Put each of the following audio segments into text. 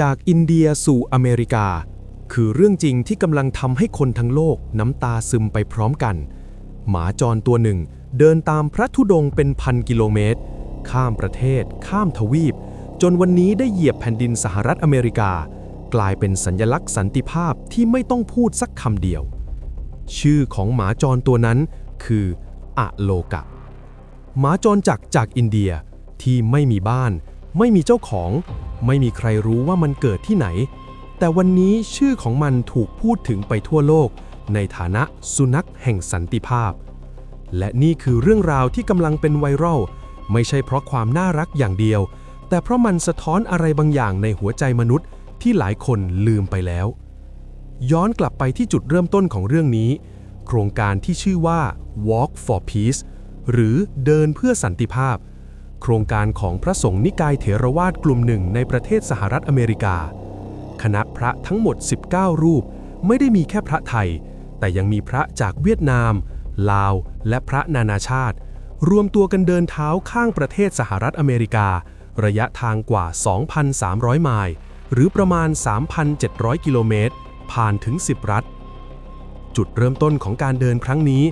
จากอินเดียสู่อเมริกา คือเรื่องจริงที่กำลังทำให้คนทั้งโลกน้ำตาซึมไปพร้อมกัน หมาจรตัวหนึ่งเดินตามพระธุดงเป็นพันกิโลเมตร ข้ามประเทศ ข้ามทวีป จนวันนี้ได้เหยียบแผ่นดินสหรัฐอเมริกา กลายเป็นสัญลักษณ์สันติภาพที่ไม่ต้องพูดสักคำเดียว ชื่อของหมาจรตัวนั้นคืออะโลกะ หมาจรจักจากอินเดียที่ไม่มีบ้าน ไม่มีเจ้าของ ไม่มีใครรู้ว่ามันเกิดที่ไหน แต่วันนี้ชื่อของมันถูกพูดถึงไปทั่วโลก ในฐานะสุนัขแห่งสันติภาพ และนี่คือเรื่องราวที่กำลังเป็นไวรัลไม่ใช่เพราะความน่ารักอย่างเดียว แต่เพราะมันสะท้อนอะไรบางอย่างในหัวใจมนุษย์ที่หลายคนลืมไปแล้ว ย้อนกลับไปที่จุดเริ่มต้นของเรื่องนี้ โครงการที่ชื่อว่า Walk for Peace หรือเดินเพื่อสันติภาพ โครงการของพระสงฆ์นิกายเถรวาทกลุ่มหนึ่งในประเทศสหรัฐอเมริกา คณะพระทั้งหมด 19 รูป ไม่ได้มีแค่พระไทย แต่ยังมีพระจากเวียดนาม ลาว และพระนานาชาติ รวมตัวกันเดินเท้าข้างประเทศสหรัฐอเมริกา ระยะทางกว่า 2,300 ไมล์ หรือประมาณ 3,700 กิโลเมตร ผ่านถึง 10 รัฐ จุดเริ่มต้นของการเดินครั้งนี้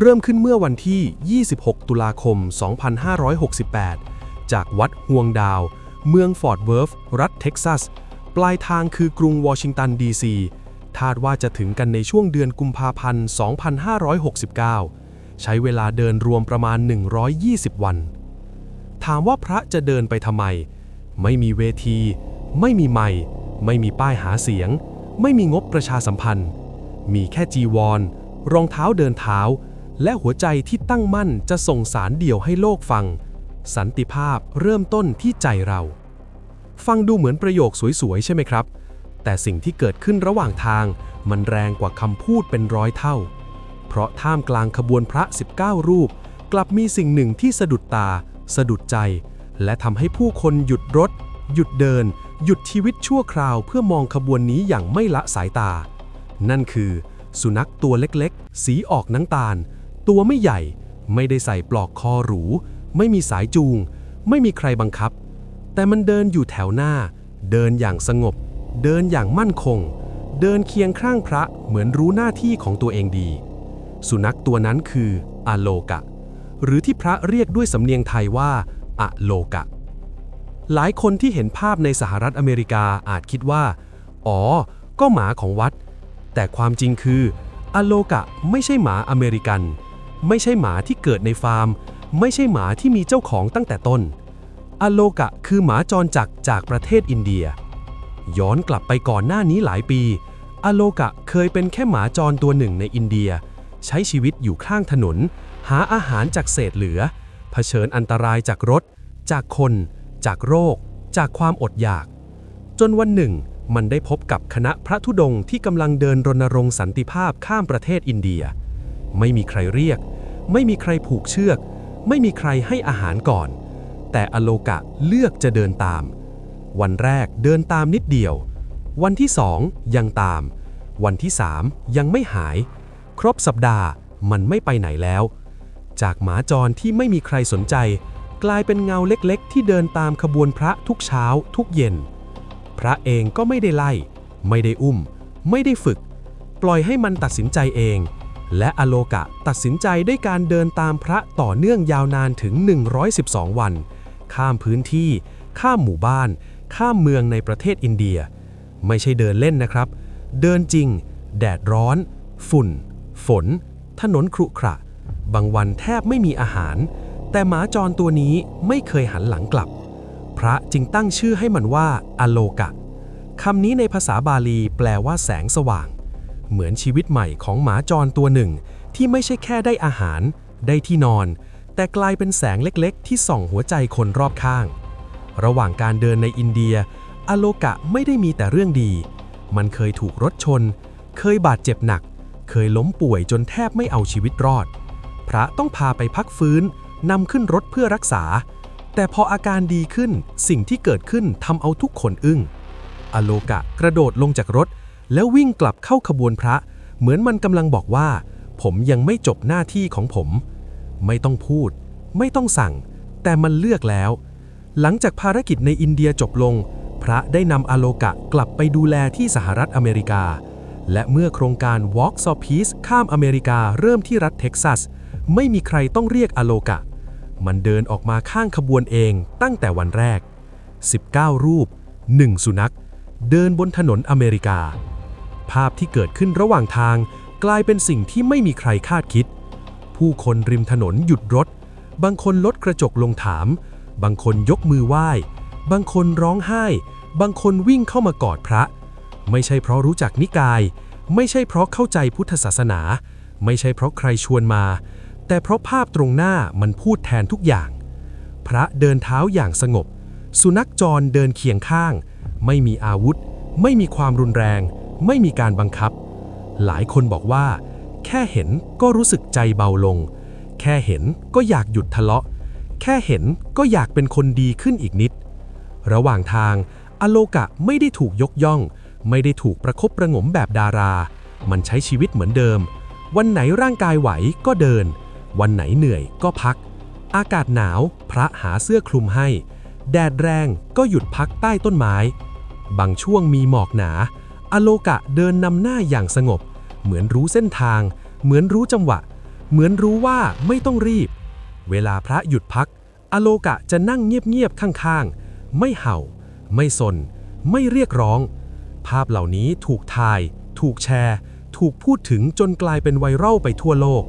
เริ่มขึ้นเมื่อวันที่ 26 ตุลาคม 2568 จากวัดฮวงดาว เมืองฟอร์ดเวิร์ธรัฐเท็กซัส ปลายทางคือกรุงวอชิงตันดีซีคาดว่าจะถึงกันในช่วงเดือนกุมภาพันธ์ 2569 ใช้เวลาเดินรวมประมาณ 120 วัน ถามว่าพระจะเดินไปทำไม ไม่มีเวที ไม่มีไมค์ไม่มีป้ายหาเสียง ไม่มีงบประชาสัมพันธ์ มีแค่จีวร รองเท้าเดินเท้า และหัวใจที่ตั้งมั่นจะส่งสารเดี่ยวให้โลกฟัง สันติภาพเริ่มต้นที่ใจเรา ฟังดูเหมือนประโยคสวยๆ ใช่ไหมครับ แต่สิ่งที่เกิดขึ้นระหว่างทางมันแรงกว่าคำพูดเป็นร้อยเท่า เพราะท่ามกลางขบวนพระ 19 รูป กลับมีสิ่งหนึ่งที่สะดุดตา สะดุดใจ และทำให้ผู้คนหยุดรถ หยุดเดิน หยุดชีวิตชั่วคราวเพื่อมองขบวนนี้อย่างไม่ละสายตา นั่นคือ สุนัขตัวเล็กๆ สีออกน้ำตาล ตัวไม่ใหญ่ ไม่ได้ใส่ปลอกคอหรู ไม่มีสายจูง ไม่มีใครบังคับ แต่มันเดินอยู่แถวหน้า เดินอย่างสงบ เดินอย่างมั่นคง เดินเคียงข้างพระเหมือนรู้หน้าที่ของตัวเองดี สุนัขตัวนั้นคืออะโลกะ หรือที่พระเรียกด้วยสำเนียงไทยว่าอะโลกะ หลายคนที่เห็นภาพในสหรัฐอเมริกาอาจคิดว่า อ๋อ ก็หมาของวัด แต่ความจริงคืออะโลกะไม่ใช่หมาอเมริกัน ไม่ใช่หมาที่เกิดในฟาร์ม ไม่ใช่หมาที่มีเจ้าของตั้งแต่ต้นอะโลกะคือหมาจรจักจากประเทศอินเดีย ย้อนกลับไปก่อนหน้านี้หลายปีอะโลกะเคยเป็นแค่หมาจรตัวหนึ่งในอินเดีย ใช้ชีวิตอยู่ข้างถนน หาอาหารจากเศษเหลือ เผชิญอันตรายจากรถ จากคน จากโรค จากความอดอยาก จนวันหนึ่ง มันได้พบกับคณะพระธุดงที่กำลังเดินรณรงค์สันติภาพข้ามประเทศอินเดีย ไม่มีใครเรียก ไม่มีใครผูกเชือก ไม่มีใครให้อาหารก่อน แต่อโลกะเลือกจะเดินตาม วันแรกเดินตามนิดเดียว วันที่สองยังตาม วันที่สามยังไม่หาย ครบสัปดาห์มันไม่ไปไหนแล้ว จากหมาจรที่ไม่มีใครสนใจ กลายเป็นเงาเล็กๆ ที่เดินตามขบวนพระทุกเช้าทุกเย็น พระเองก็ไม่ได้ไล่ ไม่ได้อุ้ม ไม่ได้ฝึก ปล่อยให้มันตัดสินใจเอง และอโลกะตัดสินใจด้วยการเดินตามพระต่อเนื่องยาวนานถึง 112 วัน ข้ามพื้นที่ ข้ามหมู่บ้าน ข้ามเมืองในประเทศอินเดีย ไม่ใช่เดินเล่นนะครับ เดินจริง แดดร้อน ฝุ่น ฝน ถนนครุขระ บางวันแทบไม่มีอาหาร แต่หมาจรตัวนี้ไม่เคยหันหลังกลับ พระจึงตั้งชื่อให้มันว่าอโลกะคำนี้ในภาษาบาลีแปลว่าแสงสว่าง เหมือนชีวิตใหม่ของหมาจรตัวหนึ่ง ที่ไม่ใช่แค่ได้อาหาร ได้ที่นอน แต่กลายเป็นแสงเล็กๆ ที่ส่องหัวใจคนรอบข้าง ระหว่างการเดินในอินเดีย อโลกะไม่ได้มีแต่เรื่องดี มันเคยถูกรถชน เคยบาดเจ็บหนัก เคยล้มป่วยจนแทบไม่เอาชีวิตรอด พระต้องพาไปพักฟื้นนำขึ้นรถเพื่อรักษา แต่พออาการดีขึ้นสิ่งที่เกิดขึ้นทำเอาทุกคนอึ้งอโลกะกระโดดลงจากรถ แล้ววิ่งกลับเข้าขบวนพระ เหมือนมันกำลังบอกว่า ผมยังไม่จบหน้าที่ของผม ไม่ต้องพูด ไม่ต้องสั่ง แต่มันเลือกแล้ว หลังจากภารกิจในอินเดียจบลง พระได้นำอโลกะกลับไปดูแลที่สหรัฐอเมริกา และเมื่อโครงการ Walk of Peace ข้ามอเมริกาเริ่มที่รัฐเท็กซัส ไม่มีใครต้องเรียกอโลกะ มันเดินออกมาข้างขบวนเองตั้งแต่วันแรก 19 รูป 1 สุนัข เดินบนถนนอเมริกา ภาพที่เกิดขึ้นระหว่างทาง กลายเป็นสิ่งที่ไม่มีใครคาดคิด ผู้คนริมถนนหยุดรถ บางคนลดกระจกลงถาม บางคนยกมือไหว้ บางคนร้องไห้ บางคนวิ่งเข้ามากอดพระ ไม่ใช่เพราะรู้จักนิกาย ไม่ใช่เพราะเข้าใจพุทธศาสนา ไม่ใช่เพราะใครชวนมา แต่เพราะภาพตรงหน้ามันพูดแทนทุกอย่าง พระเดินเท้าอย่างสงบ สุนัขจรเดินเคียงข้าง ไม่มีอาวุธ ไม่มีความรุนแรง ไม่มีการบังคับ หลายคนบอกว่า แค่เห็นก็รู้สึกใจเบาลง แค่เห็นก็อยากหยุดทะเลาะ แค่เห็นก็อยากเป็นคนดีขึ้นอีกนิด ระหว่างทางอโลกะไม่ได้ถูกยกย่อง ไม่ได้ถูกประคบประงมแบบดารา มันใช้ชีวิตเหมือนเดิม วันไหนร่างกายไหวก็เดิน วันไหนเหนื่อยก็พัก อากาศหนาวพระหาเสื้อคลุมให้ แดดแรงก็หยุดพักใต้ต้นไม้ บางช่วงมีหมอกหนา อโลกะเดินนำหน้าอย่างสงบ เหมือนรู้เส้นทาง เหมือนรู้จังหวะ เหมือนรู้ว่าไม่ต้องรีบ เวลาพระหยุดพัก อโลกะจะนั่งเงียบๆข้างๆ ไม่เห่า ไม่สน ไม่เรียกร้อง ภาพเหล่านี้ถูกถ่าย ถูกแชร์ ถูกพูดถึงจนกลายเป็นไวรัลไปทั่วโลก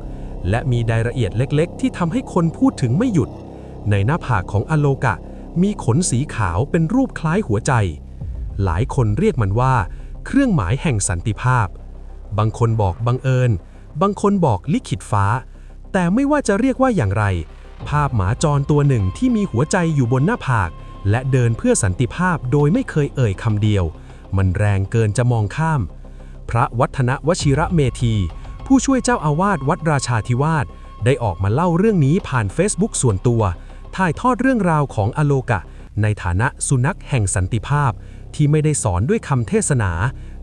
และมีรายละเอียดเล็กๆ ที่ทำให้คนพูดถึงไม่หยุด ในหน้าผากของอโลกะมีขนสีขาวเป็นรูปคล้ายหัวใจ หลายคนเรียกมันว่า เครื่องหมายแห่งสันติภาพ บางคนบอกบังเอิญ บางคนบอกลิขิตฟ้า แต่ไม่ว่าจะเรียกว่าอย่างไร ภาพหมาจรตัวหนึ่งที่มีหัวใจอยู่บนหน้าผาก และเดินเพื่อสันติภาพโดยไม่เคยเอ่ยคำเดียว มันแรงเกินจะมองข้าม พระวัฒนวชิระเมธี ผู้ช่วยเจ้าอาวาสวัดราชาธิวาสได้ออกมาเล่าเรื่องนี้ผ่าน Facebook ส่วนตัว ถ่ายทอดเรื่องราวของอโลกะ ในฐานะสุนัขแห่งสันติภาพ ที่ไม่ได้สอนด้วยคำเทศนา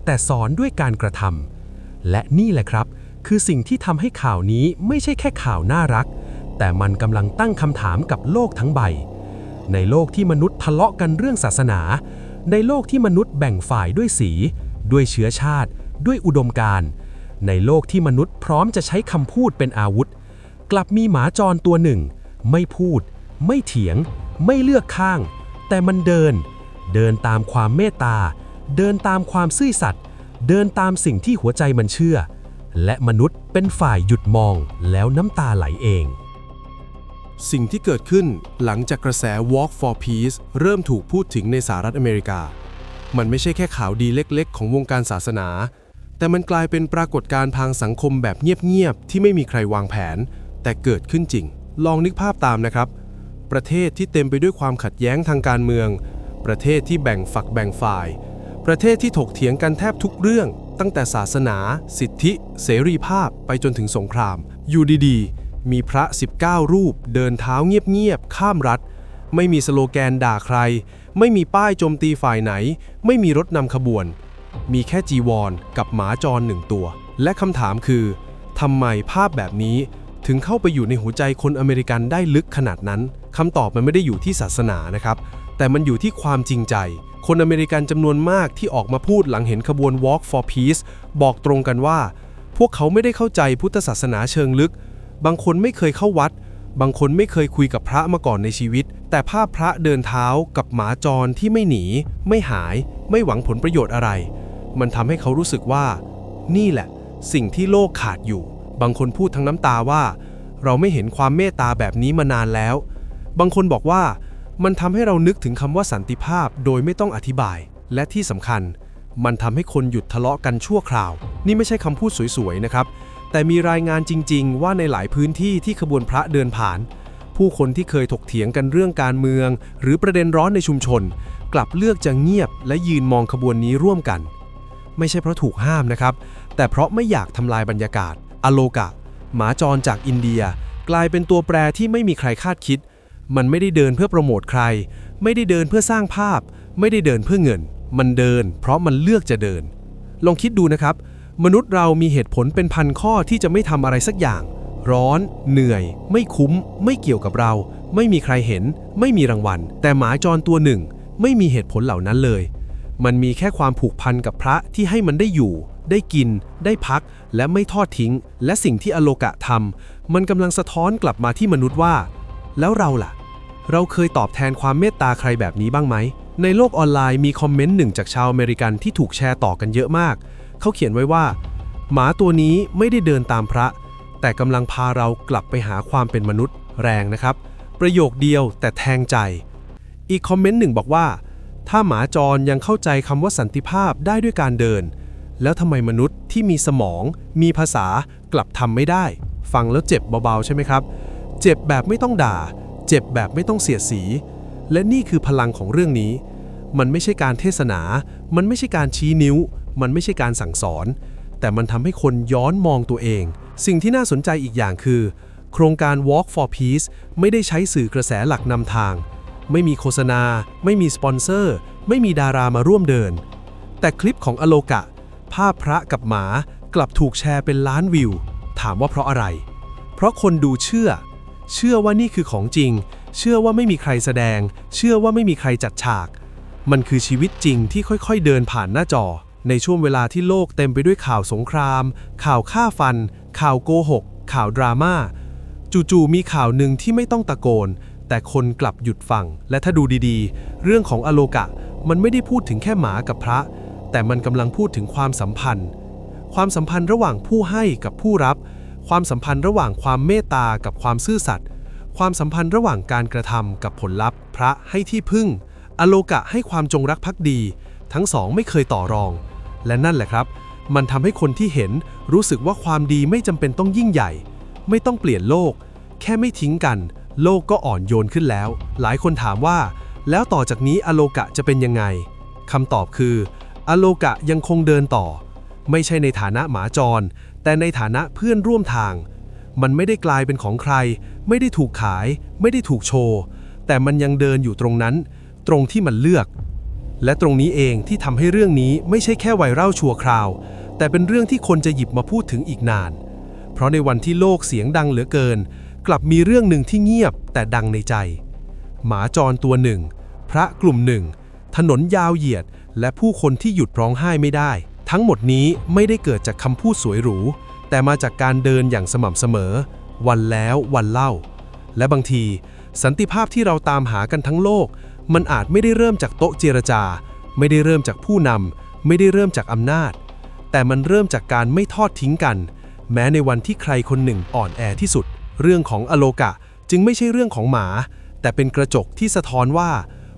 แต่สอนด้วยการกระทำและนี่แหละครับ คือสิ่งที่ทำให้ข่าวนี้ไม่ใช่แค่ข่าวน่ารัก แต่มันกำลังตั้งคำถามกับโลกทั้งใบ ในโลกที่มนุษย์ทะเลาะกันเรื่องศาสนา ในโลกที่มนุษย์แบ่งฝ่ายด้วยสี ด้วยเชื้อชาติ ด้วยอุดมการณ์ในโลกที่มนุษย์พร้อมจะใช้คำพูดเป็นอาวุธ กลับมีหมาจรตัวหนึ่ง ไม่พูด ไม่เถียง ไม่เลือกข้าง แต่มันเดิน เดินตามความเมตตา เดินตามความซื่อสัตย์ เดินตามสิ่งที่หัวใจมันเชื่อ และมนุษย์เป็นฝ่ายหยุดมองแล้วน้ำตาไหลเอง สิ่งที่เกิดขึ้นหลังจากกระแส Walk for Peace เริ่มถูกพูดถึงในสหรัฐอเมริกา มันไม่ใช่แค่ข่าวดีเล็กๆ ของวงการศาสนา แต่มันกลายเป็นปรากฏการณ์ทางสังคมแบบเงียบๆ ที่ไม่มีใครวางแผน แต่เกิดขึ้นจริง ลองนึกภาพตามนะครับ ประเทศที่เต็มไปด้วยความขัดแย้งทางการเมือง ประเทศที่แบ่งฝักแบ่งฝ่าย ประเทศที่ถกเถียงกันแทบทุกเรื่อง ตั้งแต่ศาสนา สิทธิ เสรีภาพไปจนถึงสงคราม อยู่ดีๆ มีพระ 19 รูป เดินเท้าเงียบๆ ข้ามรัฐ ไม่มีสโลแกนด่าใคร ไม่มีป้ายโจมตีฝ่ายไหน ไม่มีรถนำขบวน มีแค่จีวรกับหมาจรหนึ่งตัว และคำถามคือทำไมภาพแบบนี้ถึงเข้าไปอยู่ในหัวใจคนอเมริกันได้ลึกขนาดนั้น คำตอบมันไม่ได้อยู่ที่ศาสนานะครับ แต่มันอยู่ที่ความจริงใจ คนอเมริกันจำนวนมากที่ออกมาพูดหลังเห็นขบวน Walk for Peace บอกตรงกันว่า พวกเขาไม่ได้เข้าใจพุทธศาสนาเชิงลึก บางคนไม่เคยเข้าวัด บางคนไม่เคยคุยกับพระมาก่อนในชีวิต แต่ภาพพระเดินเท้ากับหมาจรที่ไม่หนี ไม่หาย ไม่หวังผลประโยชน์อะไร มันทำให้เขารู้สึกว่า นี่แหละ สิ่งที่โลกขาดอยู่ บางคนพูดทั้งน้ำตาว่า เราไม่เห็นความเมตตาแบบนี้มานานแล้ว บางคนบอกว่า มันทำให้เรานึกถึงคำว่าสันติภาพโดยไม่ต้องอธิบาย และที่สำคัญ มันทำให้คนหยุดทะเลาะกันชั่วคราว นี่ไม่ใช่คำพูดสวยๆนะครับ แต่มีรายงานจริง ๆ ว่าในหลายพื้นที่ที่ขบวนพระเดินผ่าน ผู้คนที่เคยถกเถียงกันเรื่องการเมือง หรือประเด็นร้อนในชุมชน กลับเลือกจะเงียบ และยืนมองขบวนนี้ร่วมกัน ไม่ใช่เพราะถูกห้ามนะครับ แต่เพราะไม่อยากทำลายบรรยากาศ อโลกะ หมาจรจากอินเดีย กลายเป็นตัวแปรที่ไม่มีใครคาดคิด มันไม่ได้เดินเพื่อโปรโมทใคร ไม่ได้เดินเพื่อสร้างภาพ ไม่ได้เดินเพื่อเงิน มันเดิน เพราะมันเลือกจะเดิน ลองคิดดูนะครับ มนุษย์เรามีเหตุผลเป็นพันข้อที่จะไม่ทำอะไรสักอย่าง ร้อน เหนื่อย ไม่คุ้ม ไม่เกี่ยวกับเรา ไม่มีใครเห็น ไม่มีรางวัล แต่หมาจรตัวหนึ่ง ไม่มีเหตุผลเหล่านั้นเลย มันมีแค่ความผูกพันกับพระที่ให้มันได้อยู่ได้กิน ได้พัก และไม่ทอดทิ้ง และสิ่งที่อโลกะทำมันกำลังสะท้อนกลับมาที่มนุษย์ว่า แล้วเราล่ะ เราเคยตอบแทนความเมตตาใครแบบนี้บ้างไหม ในโลกออนไลน์มีคอมเมนต์หนึ่งจากชาวอเมริกันที่ถูกแชร์ต่อกันเยอะมาก เขาเขียนไว้ว่า หมาตัวนี้ไม่ได้เดินตามพระ แต่กำลังพาเรากลับไปหาความเป็นมนุษย์ แรงนะครับ ประโยคเดียวแต่แทงใจ อีกคอมเมนต์หนึ่งบอกว่า ถ้าหมาจรยังเข้าใจคำว่าสันติภาพได้ด้วยการเดิน แล้วทำไมมนุษย์ที่มีสมอง มีภาษากลับทำไม่ได้ ฟังแล้วเจ็บเบาๆใช่ไหมครับ เจ็บแบบไม่ต้องด่า เจ็บแบบไม่ต้องเสียดสี และนี่คือพลังของเรื่องนี้ มันไม่ใช่การเทศนา มันไม่ใช่การชี้นิ้ว มันไม่ใช่การสั่งสอน แต่มันทำให้คนย้อนมองตัวเอง สิ่งที่น่าสนใจอีกอย่างคือ โครงการ Walk for Peace ไม่ได้ใช้สื่อกระแสหลักนำทาง ไม่มีโฆษณา ไม่มีสปอนเซอร์ ไม่มีดารามาร่วมเดิน แต่คลิปของอโลกะ ภาพพระกับหมากลับถูกแชร์เป็นล้านวิว ถามว่าเพราะอะไร เพราะคนดูเชื่อ เชื่อว่านี่คือของจริง เชื่อว่าไม่มีใครแสดง เชื่อว่าไม่มีใครจัดฉาก มันคือชีวิตจริงที่ค่อยๆเดินผ่านหน้าจอ ในช่วงเวลาที่โลกเต็มไปด้วยข่าวสงคราม ข่าวฆ่าฟัน ข่าวโกหก ข่าวดราม่า จู่ๆมีข่าวหนึ่งที่ไม่ต้องตะโกน แต่คนกลับหยุดฟัง และถ้าดูดีๆ เรื่องของอโลกะ มันไม่ได้พูดถึงแค่หมากับพระ แต่มันกำลังพูดถึงความสัมพันธ์ ความสัมพันธ์ระหว่างผู้ให้กับผู้รับ ความสัมพันธ์ระหว่างความเมตตากับความซื่อสัตย์ความสัมพันธ์ระหว่างการกระทำกับผลลัพธ์ พระให้ที่พึ่ง อโลกะให้ความจงรักภักดี ทั้งสองไม่เคยต่อรอง และนั่นแหละครับ มันทำให้คนที่เห็นรู้สึกว่าความดีไม่จำเป็นต้องยิ่งใหญ่ ไม่ต้องเปลี่ยนโลก แค่ไม่ทิ้งกัน โลกก็อ่อนโยนขึ้นแล้ว หลายคนถามว่า แล้วต่อจากนี้อโลกะจะเป็นยังไงคำตอบคือ อโลกะยังคงเดินต่อ ไม่ใช่ในฐานะหมาจร แต่ในฐานะเพื่อนร่วมทาง มันไม่ได้กลายเป็นของใคร ไม่ได้ถูกขาย ไม่ได้ถูกโชว์ แต่มันยังเดินอยู่ตรงนั้น ตรงที่มันเลือก และตรงนี้เองที่ทำให้เรื่องนี้ไม่ใช่แค่ไวรัลชัวคราว แต่เป็นเรื่องที่คนจะหยิบมาพูดถึงอีกนาน เพราะในวันที่โลกเสียงดังเหลือเกิน กลับมีเรื่องหนึ่งที่เงียบแต่ดังในใจ หมาจรตัวหนึ่ง พระกลุ่มหนึ่ง ถนนยาวเหยียด และผู้คนที่หยุดร้องไห้ไม่ได้ ทั้งหมดนี้ไม่ได้เกิดจากคำพูดสวยหรู แต่มาจากการเดินอย่างสม่ำเสมอ วันแล้ววันเล่า และบางที สันติภาพที่เราตามหากันทั้งโลก มันอาจไม่ได้เริ่มจากโต๊ะเจรจา ไม่ได้เริ่มจากผู้นำไม่ได้เริ่มจากอำนาจ แต่มันเริ่มจากการไม่ทอดทิ้งกัน แม้ในวันที่ใครคนหนึ่งอ่อนแอที่สุด เรื่องของอโลกะจึงไม่ใช่เรื่องของหมา แต่เป็นกระจกที่สะท้อนว่า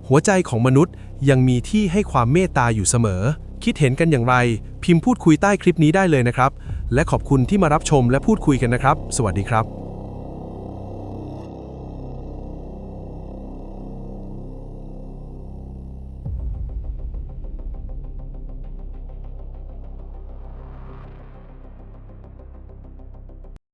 หัวใจของมนุษย์ยังมีที่ให้ความเมตตาอยู่เสมอ คิดเห็นกันอย่างไร พิมพ์พูดคุยใต้คลิปนี้ได้เลยนะครับ และขอบคุณที่มารับชมและพูดคุยกันนะครับ สวัสดีครับ